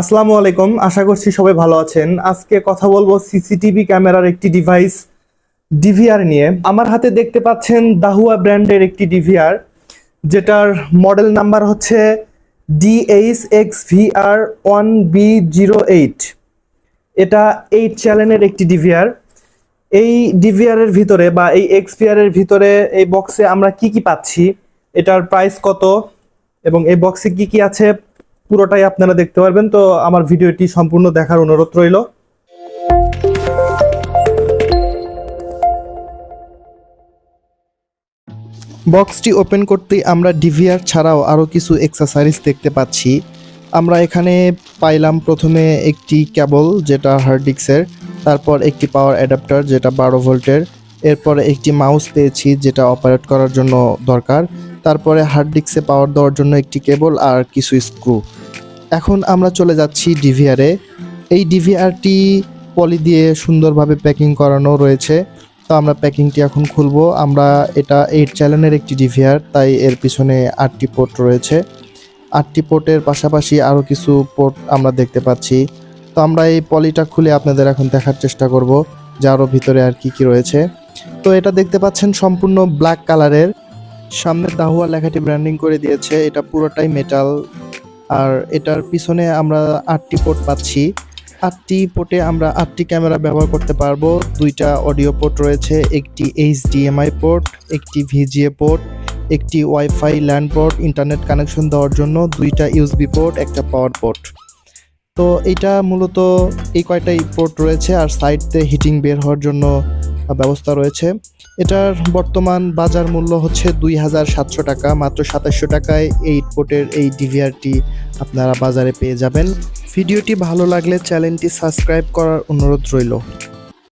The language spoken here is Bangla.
আসসালামু আলাইকুম, আশা করছি সবাই ভালো আছেন। আজকে কথা বলব সিসিটিভি ক্যামেরার একটি ডিভাইস ডিভিআর নিয়ে। আমার হাতে দেখতে পাচ্ছেন দাহুয়া ব্র্যান্ডের একটি ডিভিআর যেটার মডেল নাম্বার হচ্ছে DH X VR one B zero eight এটা এইট চ্যানেলের একটি ডিভিআর এই ডিভিআর এর ভিতরে বা এই এক্সপিআর এর ভিতরে এই বক্সে আমরা কি কি পাচ্ছি, এটার প্রাইস কত, এবং এই বক্সে কি কি আছে পুরোটাই আপনারা দেখতে পারবেন। তো আমার ভিডিওটি সম্পূর্ণ দেখার অনুরোধ রইল। বক্সটি ওপেন করতেই আমরা ডিভিআর ছাড়াও আরও কিছু এক্সেসারিজ দেখতে পাচ্ছি। আমরা এখানে পাইলাম প্রথমে একটি কেবল যেটা হার্ড ডিস্কের তারপর একটি পাওয়ার অ্যাডাপ্টার যেটা বারো ভোল্টের, এরপরে একটি মাউস পেয়েছি, যেটা অপারেট করার জন্য দরকার, তারপরে হার্ড ডিস্কে পাওয়ার দেওয়ার জন্য একটি কেবল আর কিছু স্ক্রু এখন আমরা চলে যাচ্ছি ডিভিআরে এই ডিভিআরটি পলি দিয়ে সুন্দরভাবে প্যাকিং করানো রয়েছে। তো আমরা প্যাকিংটি এখন খুলবো। আমরা এটা এইট চ্যানেলের একটি ডিভিআর তাই এর পিছনে আটটি পোর্ট রয়েছে। আটটি পোর্টের পাশাপাশি আরও কিছু পোর্ট আমরা দেখতে পাচ্ছি। তো আমরা এই পলিটা খুলে আপনাদের এখন দেখার চেষ্টা করব, যে আরও ভিতরে আর কি কি রয়েছে। তো এটা দেখতে পাচ্ছেন সম্পূর্ণ ব্ল্যাক কালারের। সামনে দাহুয়া লেখাটি ব্র্যান্ডিং করে দিয়েছে। এটা পুরোটাই মেটাল আর এটার পিছনে আমরা আটটি পোর্ট পাচ্ছি। আটটি পোর্টে আমরা আটটি ক্যামেরা ব্যবহার করতে পারব। দুইটা অডিও পোর্ট রয়েছে, একটি এইচডিএমআই পোর্ট, একটি ভিজিএ পোর্ট, একটি wifi LAN port, internet connection দেওয়ার জন্য দুইটা ইউএসবি পোর্ট, একটা পাওয়ার পোর্ট। তো এটা মূলত এই কয়টাই পোর্ট রয়েছে আর সাইডতে হিটিং বের হওয়ার জন্য ব্যবস্থা রয়েছে। এটার বর্তমান বাজার মূল্য হচ্ছে দুই হাজার সাতশো টাকা, মাত্র সাতাশশো টাকায় এই পোর্টের এই ডিভিআরটি আপনারা বাজারে পেয়ে যাবেন। ভিডিওটি ভালো লাগলে চ্যানেলটি সাবস্ক্রাইব করার অনুরোধ রইল।